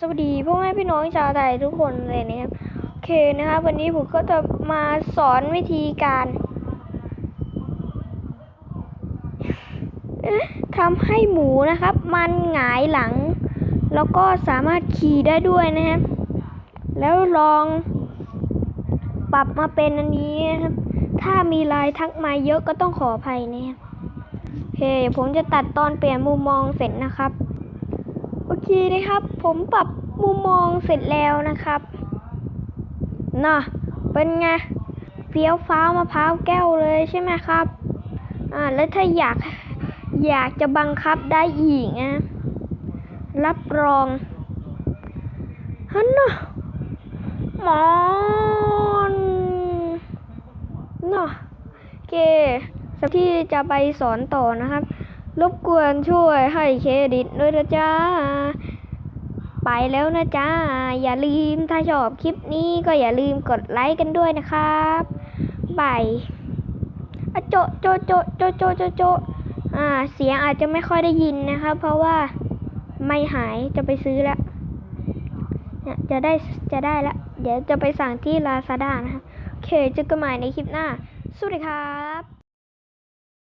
สวัสดีพ่อแม่พี่น้องชาวไทยทุกคนเลยนะครับโอเคนะครับวันนี้ผมก็จะมาสอนวิธีการทำให้หมูนะครับ มันหงายหลัง แล้วก็สามารถขี่ได้ด้วยนะครับแล้วลองปรับมาเป็นอันนี้นะครับ ถ้ามีลายทักมาเยอะก็ต้องขออภัยนะครับโอเค ผมจะตัดตอนเปลี่ยนมุมมองเสร็จนะครับ เคนะครับ ผมปรับมุมมองเสร็จแล้วนะครับน่ะเป็นไงเฟี้ยวฟ้าวมะพร้าวแก้วเลยใช่ไหมครับ อ่า แล้วถ้าอยากอยากจะบังคับได้อีกนะ รับรองฮันน่ะหมอนน่ะโอเคสักที่จะไปสอนต่อนะครับ รบกวนช่วยให้เครดิตด้วยนะจ๊ะ ไปแล้วนะจ๊ะ อย่าลืมถ้าชอบคลิปนี้ก็อย่าลืมกดไลค์กันด้วยนะครับบายอะโจโจโจโจโจโจโจอ่า เสียงอาจจะไม่ค่อยได้ยินนะครับเพราะว่าไม่หายจะไปซื้อแล้วเนี่ยจะได้จะได้แล้วเดี๋ยวจะไปสั่งที่ลาซาด้านะครับโอเคเจอกันใหม่ในคลิปหน้า สวัสดีครับ